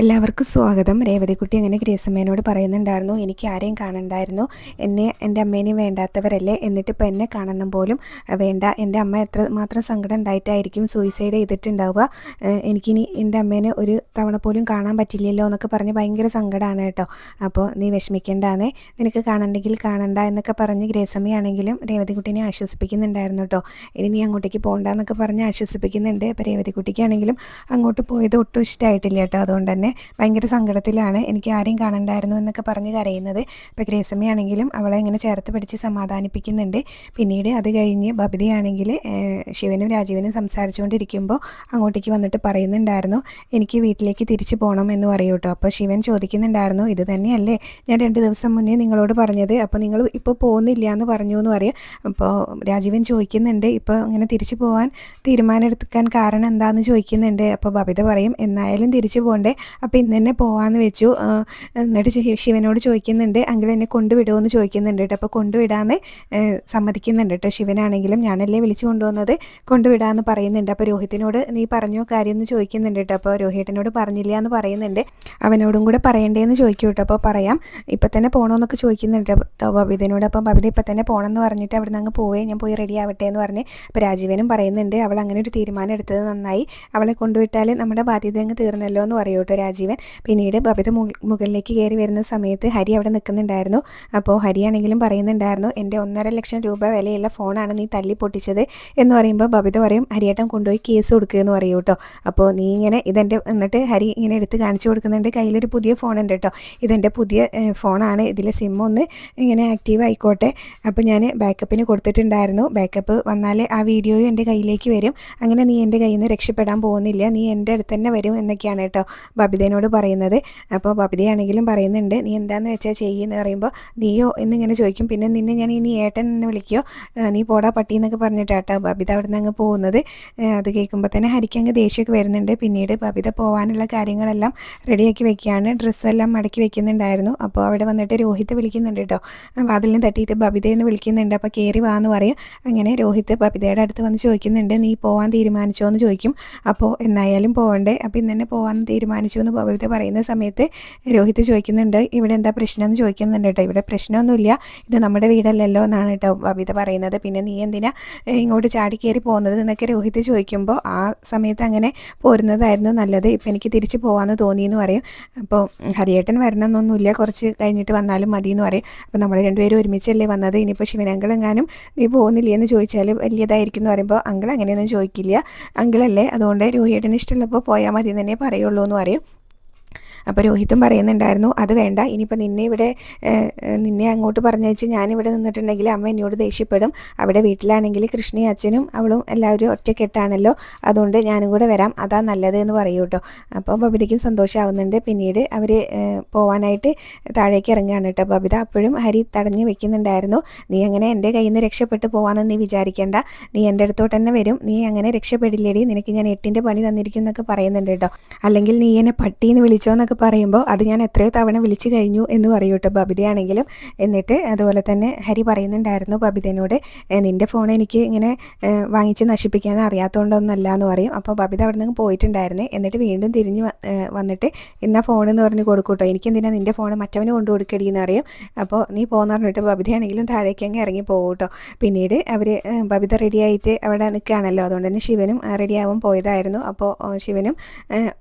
എല്ലാവർക്കും സ്വാഗതം. രേവതിക്കുട്ടി അങ്ങനെ ഗ്രേസമ്മേനോട് പറയുന്നുണ്ടായിരുന്നു എനിക്ക് ആരെയും കാണണ്ടായിരുന്നു. എന്നെ എന്റെ അമ്മേനെയും വേണ്ടാത്തവരല്ലേ? എന്നിട്ട് ഇപ്പോൾ എന്നെ കാണണം പോലും വേണ്ട. എന്റെ അമ്മ എത്ര മാത്രം സങ്കടം ഉണ്ടായിട്ടായിരിക്കും സൂയിസൈഡ് ചെയ്തിട്ടുണ്ടാവുക. എനിക്കിനി എന്റെ അമ്മേനെ ഒരു തവണ പോലും കാണാൻ പറ്റില്ലല്ലോ എന്നൊക്കെ പറഞ്ഞ് ഭയങ്കര സങ്കടമാണ് കേട്ടോ. അപ്പോൾ നീ വിഷമിക്കേണ്ടാന്നേ. നിനക്ക് കാണണ്ടെങ്കിൽ കാണണ്ട എന്നൊക്കെ പറഞ്ഞ് ഗ്രേസമ്മയാണെങ്കിലും രേവതിക്കുട്ടിനെ ആശ്വസിപ്പിക്കുന്നുണ്ടായിരുന്നു കേട്ടോ. ഇനി നീ അങ്ങോട്ടേക്ക് പോകണ്ട എന്നൊക്കെ പറഞ്ഞ് ആശ്വസിപ്പിക്കുന്നുണ്ട്. അപ്പോൾ രേവതിക്കുട്ടിക്കാണെങ്കിലും അങ്ങോട്ട് പോയത് ഒട്ടും ഇഷ്ടമായിട്ടില്ല കേട്ടോ. അതുകൊണ്ട് തന്നെ ഭയങ്കര സങ്കടത്തിലാണ് എനിക്ക് ആരെയും കാണണ്ടായിരുന്നു എന്നൊക്കെ പറഞ്ഞ് കരയുന്നത്. ഇപ്പോൾ ഗ്രേസമ്മയാണെങ്കിലും അവളെ ഇങ്ങനെ ചേർത്ത് പിടിച്ച് സമാധാനിപ്പിക്കുന്നുണ്ട്. പിന്നീട് അത് കഴിഞ്ഞ് ബബിതയാണെങ്കിൽ ശിവനും രാജീവനും സംസാരിച്ചുകൊണ്ടിരിക്കുമ്പോൾ അങ്ങോട്ടേക്ക് വന്നിട്ട് പറയുന്നുണ്ടായിരുന്നു എനിക്ക് വീട്ടിലേക്ക് തിരിച്ചു പോകണം എന്ന് പറയൂ കേട്ടോ അപ്പോൾ ശിവൻ ചോദിക്കുന്നുണ്ടായിരുന്നു ഇത് തന്നെയല്ലേ? ഞാൻ രണ്ട് ദിവസം മുന്നേ നിങ്ങളോട് പറഞ്ഞത്. അപ്പോൾ നിങ്ങൾ ഇപ്പോൾ പോകുന്നില്ല എന്ന് പറഞ്ഞു എന്ന് പറയും. അപ്പോൾ രാജീവൻ ചോദിക്കുന്നുണ്ട് ഇപ്പോൾ അങ്ങനെ തിരിച്ചു പോകാൻ തീരുമാനം എടുക്കാൻ കാരണം എന്താണെന്ന് ചോദിക്കുന്നുണ്ട്. അപ്പോൾ ബബിത പറയും എന്നായാലും തിരിച്ചു പോകണ്ടേ അപ്പോൾ ഇന്ന് തന്നെ പോകാമെന്ന് വെച്ചു. എന്നിട്ട് ശിവനോട് ചോദിക്കുന്നുണ്ട് അങ്കിൾ എന്നെ കൊണ്ടുവിടുമോ എന്ന് ചോദിക്കുന്നുണ്ട് കേട്ടോ അപ്പോൾ കൊണ്ടുവിടാമെന്ന് സമ്മതിക്കുന്നുണ്ട് കേട്ടോ ശിവനാണെങ്കിലും ഞാനല്ലേ വിളിച്ചു കൊണ്ടുവന്നത്? കൊണ്ടുവിടാമെന്ന് പറയുന്നുണ്ട്. അപ്പോൾ രോഹിത്തിനോട് നീ പറഞ്ഞോ കാര്യം എന്ന് ചോദിക്കുന്നുണ്ട് കേട്ടോ അപ്പോൾ രോഹിത്തിനോട് പറഞ്ഞില്ല എന്ന് പറയുന്നുണ്ട്. അവനോടും കൂടെ പറയണ്ടേന്ന് ചോദിക്കും കേട്ടോ അപ്പോൾ പറയാം. ഇപ്പം തന്നെ പോകണമെന്നൊക്കെ ചോദിക്കുന്നുണ്ട് കേട്ടോ ബബിതനോട് അപ്പം ബബിത ഇപ്പം തന്നെ പോകണമെന്ന് പറഞ്ഞിട്ട് അവിടെ നിന്ന് അങ്ങ് പോവേ. ഞാൻ പോയി റെഡി ആവട്ടെ എന്ന് പറഞ്ഞ് അപ്പോൾ രാജീവനും പറയുന്നുണ്ട് അവൾ അങ്ങനെ ഒരു തീരുമാനം എടുത്തത് നന്നായി. അവളെ കൊണ്ടുവിട്ടാൽ നമ്മുടെ ബാധ്യത അങ്ങ് തീർന്നല്ലോ എന്ന് പറയൂ കേട്ടോ രാജീവൻ. പിന്നീട് ബബിത മുകളിലേക്ക് കയറി വരുന്ന സമയത്ത് ഹരി അവിടെ നിൽക്കുന്നുണ്ടായിരുന്നു. അപ്പോൾ ഹരിയാണെങ്കിലും പറയുന്നുണ്ടായിരുന്നു എന്റെ ഒന്നര ലക്ഷം രൂപ വിലയുള്ള ഫോണാണ് നീ തല്ലി പൊട്ടിച്ചത് എന്ന് പറയുമ്പോൾ ബബിത പറയും ഹരിയേട്ടൻ കൊണ്ടുപോയി കേസ് കൊടുക്കുക എന്ന് പറയൂ കേട്ടോ. അപ്പോൾ നീ ഇങ്ങനെ ഇതെന്റെ എന്നിട്ട് ഹരി ഇങ്ങനെ എടുത്ത് കാണിച്ചു കൊടുക്കുന്നുണ്ട്. കയ്യിലൊരു പുതിയ ഫോൺ ഉണ്ട് കേട്ടോ. ഇതെന്റെ പുതിയ ഫോണാണ്. ഇതിലെ സിം ഒന്ന് ഇങ്ങനെ ആക്റ്റീവ് ആയിക്കോട്ടെ. അപ്പോൾ ഞാൻ ബാക്കപ്പിന് കൊടുത്തിട്ടുണ്ടായിരുന്നു. ബാക്കപ്പ് വന്നാലേ ആ വീഡിയോയും എന്റെ കയ്യിലേക്ക് വരും. അങ്ങനെ നീ എന്റെ കയ്യിൽ നിന്ന് രക്ഷപ്പെടാൻ പോകുന്നില്ല. നീ എന്റെ അടുത്ത് തന്നെ വരും എന്നൊക്കെയാണ് കേട്ടോ ബബിതേനോട് പറയുന്നത്. അപ്പോൾ ബബിതയാണെങ്കിലും പറയുന്നുണ്ട് നീ എന്താന്ന് വെച്ചാൽ ചെയ്യുമെന്ന് പറയുമ്പോൾ നീയോ? എന്നിങ്ങനെ ചോദിക്കും. പിന്നെ നിന്നെ ഞാൻ ഇനി ഏട്ടൻ എന്ന് വിളിക്കുമോ നീ പോടാ പട്ടി എന്നൊക്കെ പറഞ്ഞിട്ടാട്ടോ ബബിത അവിടെ അങ്ങ് പോകുന്നത്. അത് കേൾക്കുമ്പോൾ തന്നെ ഹരിക്ക് അങ്ങ് ദേഷ്യമൊക്കെ വരുന്നുണ്ട്. പിന്നീട് ബബിത പോകാനുള്ള കാര്യങ്ങളെല്ലാം റെഡിയാക്കി വെക്കുകയാണ് ഡ്രസ്സെല്ലാം മടക്കി വെക്കുന്നുണ്ടായിരുന്നു. അപ്പോൾ അവിടെ വന്നിട്ട് രോഹിത് വിളിക്കുന്നുണ്ട് കേട്ടോ വാതിലിന് തട്ടിയിട്ട് ബബിതയെന്ന് വിളിക്കുന്നുണ്ട്. അപ്പോൾ കയറി വാന്ന് പറയും. അങ്ങനെ രോഹിത് ബബിതയുടെ അടുത്ത് വന്ന് ചോദിക്കുന്നുണ്ട് നീ പോകാൻ തീരുമാനിച്ചോ? എന്ന് ചോദിക്കും. അപ്പോൾ എന്നായാലും പോകണ്ടേ അപ്പോൾ ഇന്ന് തന്നെ പോകാൻ തീരുമാനിച്ചു? എന്ന് ബബിത പറയുന്ന സമയത്ത് രോഹിത് ചോദിക്കുന്നുണ്ട് ഇവിടെ എന്താ പ്രശ്നം എന്ന് ചോദിക്കുന്നുണ്ട് കേട്ടോ ഇവിടെ പ്രശ്നമൊന്നുമില്ല. ഇത് നമ്മുടെ വീടല്ലല്ലോ എന്നാണ് കേട്ടോ ബബിത പറയുന്നത്. പിന്നെ നീ എന്തിനാ ഇങ്ങോട്ട് ചാടി കയറി പോകുന്നത്? എന്നൊക്കെ രോഹിത് ചോദിക്കുമ്പോൾ ആ സമയത്ത് അങ്ങനെ പോരുന്നതായിരുന്നു നല്ലത്. ഇപ്പം എനിക്ക് തിരിച്ച് പോകാമെന്ന് തോന്നി എന്ന് പറയും. അപ്പോൾ ഹരിയേട്ടൻ വരണം എന്നൊന്നുമില്ല കുറച്ച് കഴിഞ്ഞിട്ട് വന്നാലും മതി എന്ന് പറയും. അപ്പോൾ നമ്മൾ രണ്ടുപേരും ഒരുമിച്ചല്ലേ വന്നത്? ഇനിയിപ്പോൾ ശിവനങ്കളെങ്ങാനും നീ പോകുന്നില്ലേ എന്ന് ചോദിച്ചാൽ വലിയതായിരിക്കും എന്ന് പറയുമ്പോൾ അങ്കിൾ അങ്ങനെയൊന്നും ചോദിക്കില്ല. അങ്കിളല്ലേ. അതുകൊണ്ട് രോഹിയേട്ടന് ഇഷ്ടമുള്ളപ്പോൾ പോയാൽ മതി എന്ന് പറയുള്ളൂ എന്ന് പറയും. അപ്പോൾ രോഹിത്തും പറയുന്നുണ്ടായിരുന്നു അത് വേണ്ട ഇനിയിപ്പോൾ നിന്നെ ഇവിടെ നിന്നെ അങ്ങോട്ട് പറഞ്ഞയച്ച് ഞാനിവിടെ നിന്നിട്ടുണ്ടെങ്കിൽ അമ്മ എന്നോട് ദേഷ്യപ്പെടും. അവിടെ വീട്ടിലാണെങ്കിൽ കൃഷ്ണയും അച്ഛനും അവളും എല്ലാവരും ഒറ്റക്കെട്ടാണല്ലോ. അതുകൊണ്ട് ഞാനും കൂടെ വരാം. അതാ നല്ലത് എന്ന് പറയൂ കേട്ടോ അപ്പോൾ ബബിതയ്ക്കും സന്തോഷമാവുന്നുണ്ട് പിന്നീട് അവർ പോവാനായിട്ട് താഴേക്ക് ഇറങ്ങുകയാണ് കേട്ടോ ബബിത അപ്പോഴും ഹരി തടഞ്ഞു വെക്കുന്നുണ്ടായിരുന്നു. നീ അങ്ങനെ എന്റെ കയ്യിൽ നിന്ന് രക്ഷപ്പെട്ട് പോകാമെന്ന് നീ വിചാരിക്കേണ്ട. നീ എന്റെ അടുത്തോട്ട് തന്നെ വരും. നീ അങ്ങനെ രക്ഷപ്പെടില്ലേടി. നിനക്ക് ഞാൻ എട്ടിന്റെ പണി തന്നിരിക്കും എന്നൊക്കെ പറയുന്നുണ്ട് കേട്ടോ അല്ലെങ്കിൽ നീ എന്നെ പട്ടിയെന്ന് വിളിച്ചോ എന്നൊക്കെ പറയുമ്പോൾ അത് ഞാൻ എത്രയോ തവണ വിളിച്ചു കഴിഞ്ഞു എന്ന് പറയൂട്ടോ ബബിതയാണെങ്കിലും എന്നിട്ട് അതുപോലെ തന്നെ ഹരി പറയുന്നുണ്ടായിരുന്നു ബബിതനോട് "ഏ, നിന്റെ ഫോൺ എനിക്ക് ഇങ്ങനെ വാങ്ങിച്ച് നശിപ്പിക്കാൻ അറിയാത്തതുകൊണ്ടൊന്നല്ല എന്ന് പറയും. അപ്പോൾ ബബിത അവിടെ നിന്ന് പോയിട്ടുണ്ടായിരുന്നേ. എന്നിട്ട് വീണ്ടും തിരിഞ്ഞ് വന്നിട്ട് ഇന്ന ഫോൺ എന്ന് പറഞ്ഞ് കൊടുക്കൂട്ടോ എനിക്കെന്തിനാ നിന്റെ ഫോൺ മറ്റവന് കൊണ്ടു കൊടുക്കടി എന്ന് പറയും. അപ്പോൾ നീ പോകുന്ന പറഞ്ഞിട്ട് ബബിതയാണെങ്കിലും താഴേക്ക് അങ്ങ് ഇറങ്ങി പോകൂട്ടോ കേട്ടോ. പിന്നീട് അവർ ബബിത റെഡിയായിട്ട് അവിടെ നിൽക്കുകയാണല്ലോ. അതുകൊണ്ട് തന്നെ ശിവനും റെഡിയാവാൻ പോയതായിരുന്നു. അപ്പോൾ ശിവനും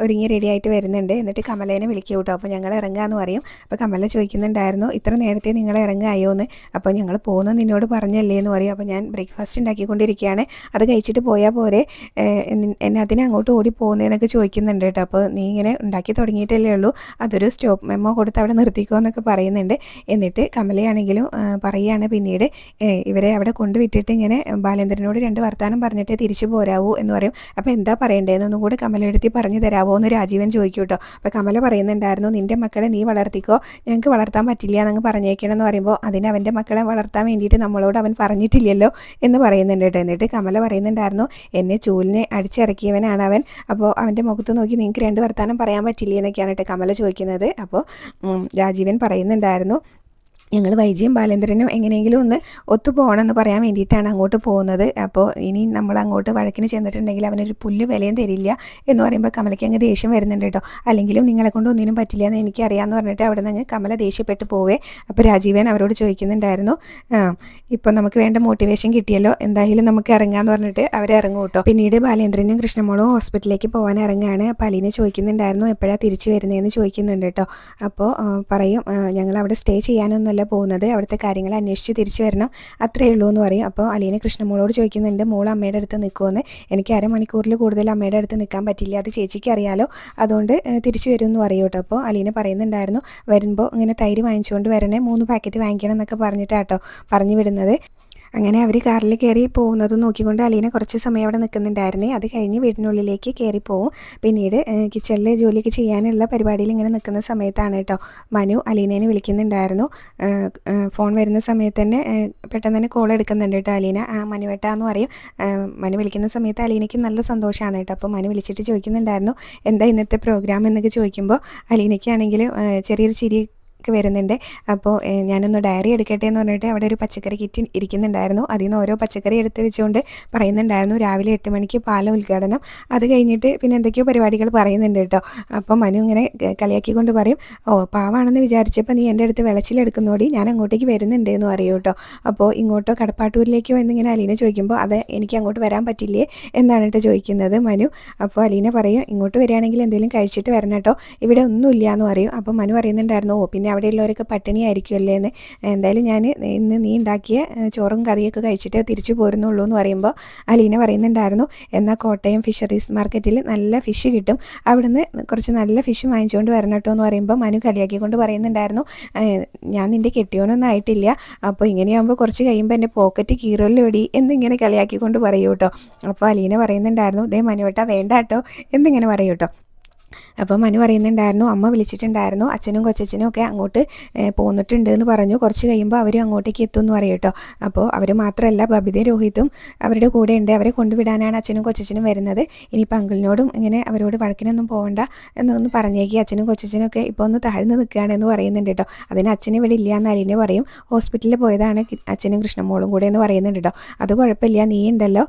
ഒരുങ്ങി റെഡിയായിട്ട് വരുന്നുണ്ട്. എന്നിട്ട് കമലേനെ വിളിക്കും കേട്ടോ. അപ്പോൾ ഞങ്ങൾ ഇറങ്ങാമെന്ന് പറയും. അപ്പോൾ കമല ചോദിക്കുന്നുണ്ടായിരുന്നു ഇത്ര നേരത്തെ നിങ്ങൾ ഇറങ്ങായോ എന്ന് അപ്പോൾ ഞങ്ങൾ പോകുന്നത് നിന്നോട് പറഞ്ഞല്ലേ? എന്ന് പറയും. അപ്പോൾ ഞാൻ ബ്രേക്ക്ഫാസ്റ്റ് ഉണ്ടാക്കിക്കൊണ്ടിരിക്കുകയാണ്. അത് കഴിച്ചിട്ട് പോയാൽ പോരെ. എന്നെ- അതിനെ അങ്ങോട്ട് ഓടി പോകുന്നതെന്നൊക്കെ ചോദിക്കുന്നുണ്ട് കേട്ടോ. അപ്പോൾ നീ ഇങ്ങനെ ഉണ്ടാക്കി തുടങ്ങിയിട്ടല്ലേ ഉള്ളൂ. അതൊരു സ്റ്റോപ്പ് മെമ്മോ കൊടുത്ത് അവിടെ നിർത്തിക്കോ എന്നൊക്കെ പറയുന്നുണ്ട്. എന്നിട്ട് കമലയാണെങ്കിലും പറയുകയാണ് പിന്നീട് ഇവരെ അവിടെ കൊണ്ടുവിട്ടിട്ട് ഇങ്ങനെ ബാലേന്ദ്രനോട് രണ്ട് വർത്തമാനം പറഞ്ഞിട്ട് തിരിച്ചു പോരാവൂ എന്ന് പറയും. അപ്പോൾ എന്താ പറയേണ്ടതെന്നൊന്നും കൂടെ കമലയെടുത്തി പറഞ്ഞു തരാമോ എന്ന് രാജീവൻ ചോദിക്കും കേട്ടോ. അപ്പോൾ കമല പറയുന്നുണ്ടായിരുന്നു നിന്റെ മക്കളെ നീ വളർത്തിക്കോ ഞങ്ങൾക്ക് വളർത്താൻ പറ്റില്ല എന്നങ്ങ് പറഞ്ഞേക്കണം എന്ന് പറയുമ്പോൾ അതിന് അവന്റെ മക്കളെ വളർത്താൻ വേണ്ടിയിട്ട് നമ്മളോട് അവൻ പറഞ്ഞിട്ടില്ലല്ലോ എന്ന് പറയുന്നുണ്ട് എന്നിട്ട് കമല പറയുന്നുണ്ടായിരുന്നു എന്നെ ചൂലിനെ അടിച്ചിറക്കിയവനാണ് അവൻ. അപ്പോൾ അവന്റെ മുഖത്ത് നോക്കി നിങ്ങൾക്ക് രണ്ട് വർത്താനം പറയാൻ പറ്റില്ല എന്നൊക്കെയാണ് കേട്ടോ കമല ചോദിക്കുന്നത്. അപ്പോൾ രാജീവൻ പറയുന്നുണ്ടായിരുന്നു ഞങ്ങൾ വൈജിയും ബാലേന്ദ്രനും എങ്ങനെയെങ്കിലും ഒന്ന് ഒത്തു പോകണമെന്ന് പറയാൻ വേണ്ടിയിട്ടാണ് അങ്ങോട്ട് പോകുന്നത്. അപ്പോൾ ഇനി നമ്മൾ അങ്ങോട്ട് വഴക്കിന് ചെന്നിട്ടുണ്ടെങ്കിൽ അവനൊരു പുല്ല് വിലയും തരില്ല എന്ന് പറയുമ്പോൾ കമലയ്ക്ക് അങ്ങ് ദേഷ്യം വരുന്നുണ്ട് കേട്ടോ. അല്ലെങ്കിലും നിങ്ങളെ കൊണ്ട് ഒന്നിനും പറ്റില്ല എന്ന് എനിക്കറിയാമെന്ന് പറഞ്ഞിട്ട് അവിടെ നിന്ന് കമല ദേഷ്യപ്പെട്ട് പോവേ. അപ്പോൾ രാജീവൻ അവരോട് ചോദിക്കുന്നുണ്ടായിരുന്നു ഇപ്പോൾ നമുക്ക് വേണ്ട മോട്ടിവേഷൻ കിട്ടിയല്ലോ എന്തായാലും നമുക്ക് ഇറങ്ങാമെന്ന് പറഞ്ഞിട്ട് അവർ ഇറങ്ങും കേട്ടോ. പിന്നീട് ബാലേന്ദ്രനും കൃഷ്ണമോളും ഹോസ്പിറ്റലിലേക്ക് പോകാൻ ഇറങ്ങുകയാണ് അപ്പോൾ അലീനെ ചോദിക്കുന്നുണ്ടായിരുന്നു എപ്പോഴാണ് തിരിച്ചു വരുന്നതെന്ന് ചോദിക്കുന്നുണ്ട് കേട്ടോ. അപ്പോൾ പറയും ഞങ്ങൾ അവിടെ സ്റ്റേ ചെയ്യാനൊന്നുമല്ല അല്ല പോകുന്നത്. അവിടുത്തെ കാര്യങ്ങൾ അന്വേഷിച്ച് തിരിച്ചു വരണം. അത്രേ ഉള്ളൂ എന്ന് പറയും. അപ്പോൾ അലീന കൃഷ്ണമോളോട് ചോദിക്കുന്നുണ്ട് മോൾ അമ്മയുടെ അടുത്ത് നിൽക്കുമെന്ന് എനിക്ക് അരമണിക്കൂറിൽ കൂടുതൽ അമ്മയുടെ അടുത്ത് നിൽക്കാൻ പറ്റില്ല. അത് ചേച്ചിക്ക് അറിയാലോ. അതുകൊണ്ട് തിരിച്ചു വരും എന്ന് പറയും കേട്ടോ. അപ്പോൾ അലീന പറയുന്നുണ്ടായിരുന്നു വരുമ്പോൾ ഇങ്ങനെ തൈര് വാങ്ങിച്ചുകൊണ്ട് വരണേ മൂന്ന് പാക്കറ്റ് വാങ്ങിക്കണം എന്നൊക്കെ പറഞ്ഞിട്ടാട്ടോ പറഞ്ഞു വിടുന്നത്. അങ്ങനെ അവർ കാറിൽ കയറി പോകുന്നത് നോക്കിക്കൊണ്ട് അലീന കുറച്ച് സമയം അവിടെ നിൽക്കുന്നുണ്ടായിരുന്നേ. അത് കഴിഞ്ഞ് വീടിനുള്ളിലേക്ക് കയറി പോവും. പിന്നീട് കിച്ചണിൽ ജോലിയൊക്കെ ചെയ്യാനുള്ള പരിപാടിയിൽ ഇങ്ങനെ നിൽക്കുന്ന സമയത്താണ് കേട്ടോ മനു അലീനേനെ വിളിക്കുന്നുണ്ടായിരുന്നു. ഫോൺ വരുന്ന സമയത്ത് തന്നെ പെട്ടെന്ന് തന്നെ കോൾ എടുക്കുന്നുണ്ട് കേട്ടോ അലീന. മനുവേട്ട എന്ന് പറയും. മനു വിളിക്കുന്ന സമയത്ത് അലീനയ്ക്ക് നല്ല സന്തോഷമാണ് കേട്ടോ. അപ്പോൾ മനു വിളിച്ചിട്ട് ചോദിക്കുന്നുണ്ടായിരുന്നു എന്താ ഇന്നത്തെ പ്രോഗ്രാം എന്നൊക്കെ ചോദിക്കുമ്പോൾ അലീനയ്ക്കാണെങ്കിൽ ചെറിയൊരു ചിരി ഒക്കെ വരുന്നുണ്ട്. അപ്പോൾ ഞാനൊന്ന് ഡയറി എടുക്കട്ടെ എന്ന് പറഞ്ഞിട്ട് അവിടെ ഒരു പച്ചക്കറി കിറ്റ് ഇരിക്കുന്നുണ്ടായിരുന്നു. അതിൽ നിന്ന് ഓരോ പച്ചക്കറി എടുത്ത് വെച്ചുകൊണ്ട് പറയുന്നുണ്ടായിരുന്നു രാവിലെ എട്ട് മണിക്ക് പാല ഉദ്ഘാടനം. അത് കഴിഞ്ഞിട്ട് പിന്നെ എന്തൊക്കെയോ പരിപാടികൾ പറയുന്നുണ്ട് കേട്ടോ. അപ്പോൾ മനു ഇങ്ങനെ കളിയാക്കിക്കൊണ്ട് പറയും ഓ പാവാണെന്ന് വിചാരിച്ചപ്പോൾ നീ എന്റെ അടുത്ത് വിളച്ചിലെടുക്കുന്നോടി ഞാൻ അങ്ങോട്ടേക്ക് വരുന്നുണ്ട് എന്ന് പറയും കേട്ടോ. അപ്പോൾ ഇങ്ങോട്ടോ കടപ്പാട്ടൂരിലേക്കോ എന്നിങ്ങനെ അലീന ചോദിക്കുമ്പോൾ അത് എനിക്ക് അങ്ങോട്ട് വരാൻ പറ്റില്ലേ? എന്നാണ് കേട്ടോ ചോദിക്കുന്നത് മനു. അപ്പോൾ അലീന പറയും ഇങ്ങോട്ട് വരികയാണെങ്കിൽ എന്തെങ്കിലും കഴിച്ചിട്ട് വരണം കേട്ടോ. ഇവിടെ ഒന്നുമില്ല എന്ന് പറയും. അപ്പോൾ മനു പറയുന്നുണ്ടായിരുന്നു ഓ പിന്നെ അവിടെയുള്ളവരൊക്കെ പട്ടിണി ആയിരിക്കുമല്ലേ എന്ന് എന്തായാലും ഞാൻ ഇന്ന് നീ ഉണ്ടാക്കിയ ചോറും കറിയൊക്കെ കഴിച്ചിട്ട് തിരിച്ചു പോരുന്നുള്ളൂ എന്ന് പറയുമ്പോൾ അലീന പറയുന്നുണ്ടായിരുന്നു എന്നാൽ കോട്ടയം ഫിഷറീസ് മാർക്കറ്റിൽ നല്ല ഫിഷ് കിട്ടും. അവിടുന്ന് കുറച്ച് നല്ല ഫിഷ് വാങ്ങിച്ചുകൊണ്ട് വരണം കേട്ടോ എന്ന് പറയുമ്പോൾ മനു കളിയാക്കിക്കൊണ്ട് പറയുന്നുണ്ടായിരുന്നു ഞാൻ നിന്റെ കെട്ടിയോനൊന്നും ആയിട്ടില്ല. അപ്പോൾ ഇങ്ങനെയാകുമ്പോൾ കുറച്ച് കഴിയുമ്പോൾ എന്റെ പോക്കറ്റ് കീറലോടി എന്നിങ്ങനെ കളിയാക്കിക്കൊണ്ട് പറയൂ കേട്ടോ അപ്പോൾ അലീന പറയുന്നുണ്ടായിരുന്നു ദേ മനുവേട്ട വേണ്ട കേട്ടോ എന്നിങ്ങനെ പറയൂ കേട്ടോ അപ്പോൾ മനു പറയുന്നുണ്ടായിരുന്നു അമ്മ വിളിച്ചിട്ടുണ്ടായിരുന്നു അച്ഛനും കൊച്ചച്ഛനും ഒക്കെ അങ്ങോട്ട് പോന്നിട്ടുണ്ട് എന്ന് പറഞ്ഞു. കുറച്ച് കഴിയുമ്പോൾ അവരും അങ്ങോട്ടേക്ക് എത്തും എന്ന് പറയും കേട്ടോ. അപ്പോൾ അവർ മാത്രമല്ല ബബിതയും രോഹിത്തും അവരുടെ കൂടെ ഉണ്ട് അവരെ കൊണ്ടുവിടാനാണ് അച്ഛനും കൊച്ചച്ഛനും വരുന്നത്. ഇനിയിപ്പോൾ അങ്കിളിനോടും ഇങ്ങനെ അവരോട് വഴക്കിനൊന്നും പോകണ്ട എന്നൊന്ന് പറഞ്ഞേക്കി. അച്ഛനും കൊച്ചച്ഛനും ഒക്കെ ഇപ്പോൾ ഒന്ന് താഴ്ന്നു നിൽക്കുകയാണെന്ന് പറയുന്നുണ്ട് കേട്ടോ. അതിന് അച്ഛൻ ഇവിടെ ഇല്ല എന്ന് അലീനെ പറയും. ഹോസ്പിറ്റലിൽ പോയതാണ് അച്ഛനും കൃഷ്ണമോളും കൂടെ എന്ന് പറയുന്നുണ്ട് കേട്ടോ. അത് കുഴപ്പമില്ല നീ ഉണ്ടല്ലോ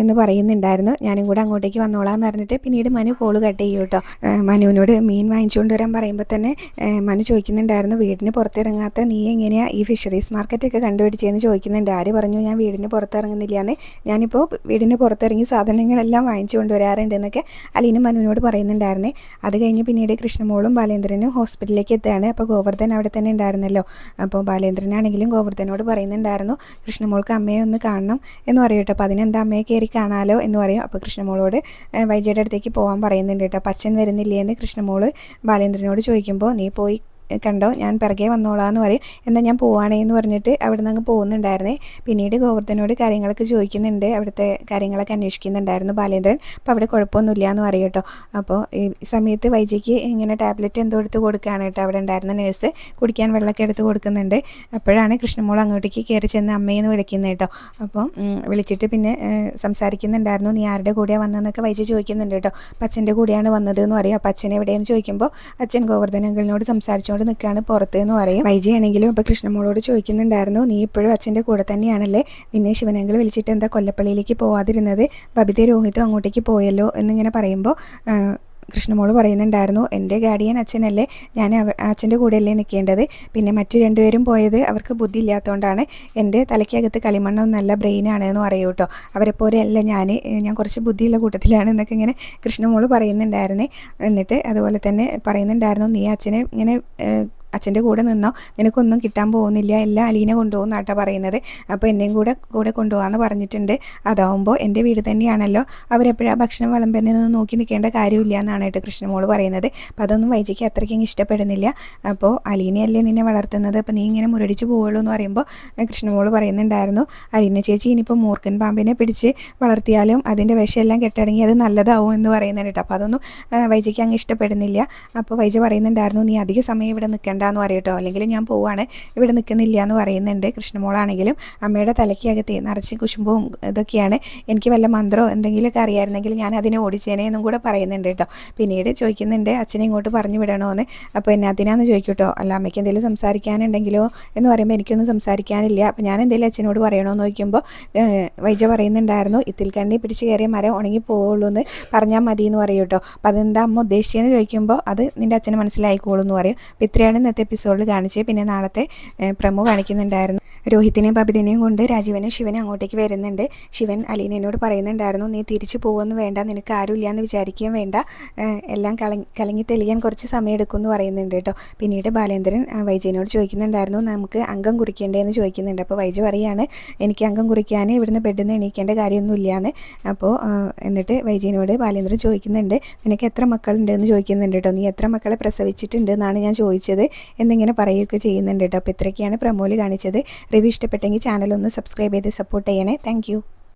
എന്ന് പറയുന്നുണ്ടായിരുന്നു. ഞാനും കൂടെ അങ്ങോട്ടേക്ക് വന്നോളാം എന്ന് പറഞ്ഞിട്ട് പിന്നീട് മനു കോൾ കട്ട് ചെയ്യും കേട്ടോ. മനുവിനോട് മീൻ വാങ്ങിച്ചുകൊണ്ട് വരാൻ പറയുമ്പോൾ തന്നെ മനു ചോദിക്കുന്നുണ്ടായിരുന്നു വീടിന് പുറത്തിറങ്ങാത്ത നീ എങ്ങനെയാണ് ഈ ഫിഷറീസ് മാർക്കറ്റൊക്കെ കണ്ടുപിടിച്ചതെന്ന് ചോദിക്കുന്നുണ്ട്. ആര് പറഞ്ഞു ഞാൻ വീടിന് പുറത്തിറങ്ങുന്നില്ല എന്ന് ഞാനിപ്പോൾ വീടിന് പുറത്തിറങ്ങി സാധനങ്ങളെല്ലാം വാങ്ങിച്ചു കൊണ്ടുവരാറുണ്ട് എന്നൊക്കെ അലീന മനുവിനോട് പറയുന്നുണ്ടായിരുന്നേ. അത് കഴിഞ്ഞ് പിന്നീട് കൃഷ്ണമോളും ബാലേന്ദ്രനും ഹോസ്പിറ്റലിലേക്ക് എത്തുകയാണ്. അപ്പോൾ ഗോവർദ്ധൻ അവിടെ തന്നെ ഉണ്ടായിരുന്നല്ലോ. അപ്പോൾ ബാലേന്ദ്രനാണെങ്കിലും ഗോവർദ്ധനോട് പറയുന്നുണ്ടായിരുന്നു കൃഷ്ണമോൾക്ക് അമ്മയെ ഒന്ന് കാണണം എന്ന് പറയും കേട്ടോ. അപ്പോൾ അതിനെന്താ അമ്മയെ കയറി കാണാലോ എന്ന് പറയും. അപ്പോൾ കൃഷ്ണമോളോട് വൈജയുടെ അടുത്തേക്ക് പോകാൻ പറയുന്നുണ്ട് കേട്ടോ. അച്ഛൻ വരുന്നില്ലേ എന്ന് കൃഷ്ണമോൾ ബാലേന്ദ്രനോട് ചോദിക്കുമ്പോൾ നീ പോയി കണ്ടോ ഞാൻ പിറകെ വന്നോളാന്ന് പറയും. എന്നാൽ ഞാൻ പോവാണേ എന്ന് പറഞ്ഞിട്ട് അവിടെ നിന്ന് അങ്ങ് പോകുന്നുണ്ടായിരുന്നേ. പിന്നീട് ഗോവർദ്ധനോട് കാര്യങ്ങളൊക്കെ ചോദിക്കുന്നുണ്ട്. അവിടുത്തെ കാര്യങ്ങളൊക്കെ അന്വേഷിക്കുന്നുണ്ടായിരുന്നു ബാലേന്ദ്രൻ. അപ്പോൾ അവിടെ കുഴപ്പമൊന്നുമില്ല എന്ന് പറയും കേട്ടോ. അപ്പോൾ ഈ സമയത്ത് വൈജയ്ക്ക് ഇങ്ങനെ ടാബ്ലറ്റ് എന്തോ എടുത്ത് കൊടുക്കുകയാണ് കേട്ടോ. അവിടെ ഉണ്ടായിരുന്ന നേഴ്സ് കുടിക്കാൻ വെള്ളമൊക്കെ എടുത്ത് കൊടുക്കുന്നുണ്ട്. അപ്പോഴാണ് കൃഷ്ണമോൾ അങ്ങോട്ടേക്ക് കയറി ചെന്ന് അമ്മയെന്ന് വിളിക്കുന്നത് കേട്ടോ. അപ്പോൾ വിളിച്ചിട്ട് പിന്നെ സംസാരിക്കുന്നുണ്ടായിരുന്നു. നീ ആരുടെ കൂടെയാണ് വന്നതെന്നൊക്കെ വൈജ ചോദിക്കുന്നുണ്ട് കേട്ടോ. അപ്പം അച്ഛന്റെ കൂടെയാണ് വന്നത് എന്ന് പറയും. അപ്പം അച്ഛൻ എവിടെയെന്ന് ചോദിക്കുമ്പോൾ അച്ഛൻ ഗോവർദ്ധനങ്ങളിനോട് അങ്കിളിനോട് വിളിച്ചുകൊണ്ട് നിൽക്കുകയാണ് പുറത്ത് എന്ന് പറയും. വൈജി ആണെങ്കിലും ഇപ്പോൾ കൃഷ്ണമോളോട് ചോദിക്കുന്നുണ്ടായിരുന്നു നീ ഇപ്പോഴും അച്ഛന്റെ കൂടെ തന്നെയാണല്ലേ? നിന്നെ ശിവനങ്ങൾ വിളിച്ചിട്ട് എന്താ കൊല്ലപ്പള്ളിയിലേക്ക് പോവാതിരുന്നത്? ബബിത രോഹിതും അങ്ങോട്ടേക്ക് പോയല്ലോ? എന്നിങ്ങനെ പറയുമ്പോൾ കൃഷ്ണമോൾ പറയുന്നുണ്ടായിരുന്നു എന്റെ ഗാഡിയൻ അച്ഛനല്ലേ ഞാൻ അച്ഛന്റെ കൂടെയല്ലേ നിൽക്കേണ്ടത് പിന്നെ മറ്റു രണ്ടുപേരും പോയത് അവർക്ക് ബുദ്ധി ഇല്ലാത്തതുകൊണ്ടാണ് എന്റെ തലയ്ക്കകത്ത് കളിമണ്ണം നല്ല ബ്രെയിനാണ് എന്ന് പറയൂ കേട്ടോ അല്ല ഞാൻ. ഞാൻ കുറച്ച് ബുദ്ധിയുള്ള കൂട്ടത്തിലാണ് എന്നൊക്കെ ഇങ്ങനെ കൃഷ്ണമോൾ പറയുന്നുണ്ടായിരുന്നേ. എന്നിട്ട് അതുപോലെ തന്നെ പറയുന്നുണ്ടായിരുന്നു നീ അച്ഛനെ ഇങ്ങനെ അച്ഛന്റെ കൂടെ നിന്നോ? നിനക്കൊന്നും കിട്ടാൻ പോകുന്നില്ല. എല്ലാം അലീന കൊണ്ടുപോകുന്നാട്ടാ പറയുന്നത്. അപ്പോൾ എന്നെയും കൂടെ കൂടെ കൊണ്ടുപോകാമെന്ന് പറഞ്ഞിട്ടുണ്ട്. അതാവുമ്പോൾ എന്റെ വീട് തന്നെയാണല്ലോ. അവരെപ്പോഴാണ് ഭക്ഷണം വിളമ്പുന്നതെന്ന് നോക്കി നിൽക്കേണ്ട കാര്യമില്ല എന്നാണ് കേട്ടോ കൃഷ്ണമോൾ പറയുന്നത്. അപ്പോൾ അതൊന്നും വൈജിക്ക് അത്രയ്ക്കും ഇഷ്ടപ്പെടുന്നില്ല. അപ്പോൾ അലീനയല്ലേ നിന്നെ വളർത്തുന്നത്? അപ്പോൾ നീ ഇങ്ങനെ മുരടിച്ച് പോവുള്ളൂ എന്ന് പറയുമ്പോൾ കൃഷ്ണമോൾ പറയുന്നുണ്ടായിരുന്നു. അലീന ചേച്ചി ഇനിയിപ്പോൾ മൂർഖൻ പാമ്പിനെ പിടിച്ച് വളർത്തിയാലും അതിന്റെ വിഷമെല്ലാം കെട്ടടങ്ങി അത് നല്ലതാവും എന്ന് പറയുന്നുണ്ട് കേട്ടോ. അപ്പോൾ അതൊന്നും വൈജിക്ക് അങ്ങ് ഇഷ്ടപ്പെടുന്നില്ല. അപ്പോൾ വൈജ പറയുന്നുണ്ടായിരുന്നു നീ അധിക സമയം ഇവിടെ നിൽക്കേണ്ട. വേണ്ടാന്ന് പറയട്ടോ. അല്ലെങ്കിൽ ഞാൻ പോവാണ്. ഇവിടെ നിൽക്കുന്നില്ല എന്ന് പറയുന്നുണ്ട് കൃഷ്ണമോളാണെങ്കിലും. അമ്മയുടെ തലയ്ക്കകത്ത് നിറച്ച് കുശുമ്പവും ഇതൊക്കെയാണ്. എനിക്ക് വല്ല മന്ത്രോ എന്തെങ്കിലുമൊക്കെ അറിയാമായിരുന്നെങ്കിൽ ഞാൻ അതിനെ ഓടിച്ചേനെ എന്നും കൂടെ പറയുന്നുണ്ട് കേട്ടോ. പിന്നീട് ചോദിക്കുന്നുണ്ട് അച്ഛനെ ഇങ്ങോട്ട് പറഞ്ഞു വിടണമെന്ന് അപ്പോൾ എന്നെ അതിനാന്ന് ചോദിക്കൂട്ടോ അല്ല അമ്മയ്ക്ക് എന്തെങ്കിലും സംസാരിക്കാനുണ്ടെങ്കിലോ? എന്ന് പറയുമ്പോൾ എനിക്കൊന്നും സംസാരിക്കാനില്ല. അപ്പോൾ ഞാൻ എന്തെങ്കിലും അച്ഛനോട് പറയണമെന്ന് ചോദിക്കുമ്പോൾ വൈജ പറയുന്നുണ്ടായിരുന്നു ഇത്തിൽക്കണ്ണി കണ്ണി പിടിച്ച് കയറിയ മരം ഉണങ്ങി പോവുള്ളൂ എന്ന് പറഞ്ഞാൽ മതി എന്ന് പറയും കേട്ടോ. അപ്പോൾ അതെന്താ അമ്മ ഉദ്ദേശിച്ചതെന്ന് ചോദിക്കുമ്പോൾ അത് നിന്റെ അച്ഛന് മനസ്സിലായിക്കോളൂ എന്ന് പറയും. അപ്പോൾ ഇത്രയാണ് ഇന്നത്തെ എപ്പിസോഡിൽ കാണിച്ചേ പിന്നെ നാളത്തെ പ്രമോ കാണിക്കുന്നുണ്ടായിരുന്നു. രോഹിത്തിനെയും ബബിതിനെയും കൊണ്ട് രാജീവനും ശിവനും അങ്ങോട്ടേക്ക് വരുന്നുണ്ട്. ശിവൻ അലീനയോട് പറയുന്നുണ്ടായിരുന്നു നീ തിരിച്ചു പോകുമെന്ന് വേണ്ട നിനക്ക് ആരുമില്ല എന്ന് വിചാരിക്കുകയും വേണ്ട. എല്ലാം കളങ്ങി കലങ്ങി തെളിയാൻ കുറച്ച് സമയം എടുക്കുമെന്ന് പറയുന്നുണ്ട് കേട്ടോ. പിന്നീട് ബാലേന്ദ്രൻ വൈജയനോട് ചോദിക്കുന്നുണ്ടായിരുന്നു നമുക്ക് അംഗം കുറിക്കേണ്ടതെന്ന് ചോദിക്കുന്നുണ്ട്. അപ്പോൾ വൈജ പറയാണ് എനിക്ക് അംഗം കുറിക്കാൻ ഇവിടുന്ന് ബെഡിൽ നിന്ന് എണീക്കേണ്ട കാര്യമൊന്നുമില്ലാന്ന്. അപ്പോൾ എന്നിട്ട് വൈജയനോട് ബാലേന്ദ്രൻ ചോദിക്കുന്നുണ്ട് നിനക്ക് എത്ര മക്കളുണ്ട് എന്ന് ചോദിക്കുന്നുണ്ട് കേട്ടോ. നീ എത്ര മക്കളെ പ്രസവിച്ചിട്ടുണ്ട് എന്നാണ് ഞാൻ ചോദിച്ചത് എന്നിങ്ങനെ പറയുകയൊക്കെ ചെയ്യുന്നുണ്ട് കേട്ടോ. അപ്പോൾ ഇത്രയൊക്കെയാണ് പ്രമോൽ കാണിച്ചത്. റിവ്യൂ ഇഷ്ടപ്പെട്ടെങ്കിൽ ചാനൽ ഒന്ന് സബ്സ്ക്രൈബ് ചെയ്ത് സപ്പോർട്ട് ചെയ്യണേ. താങ്ക്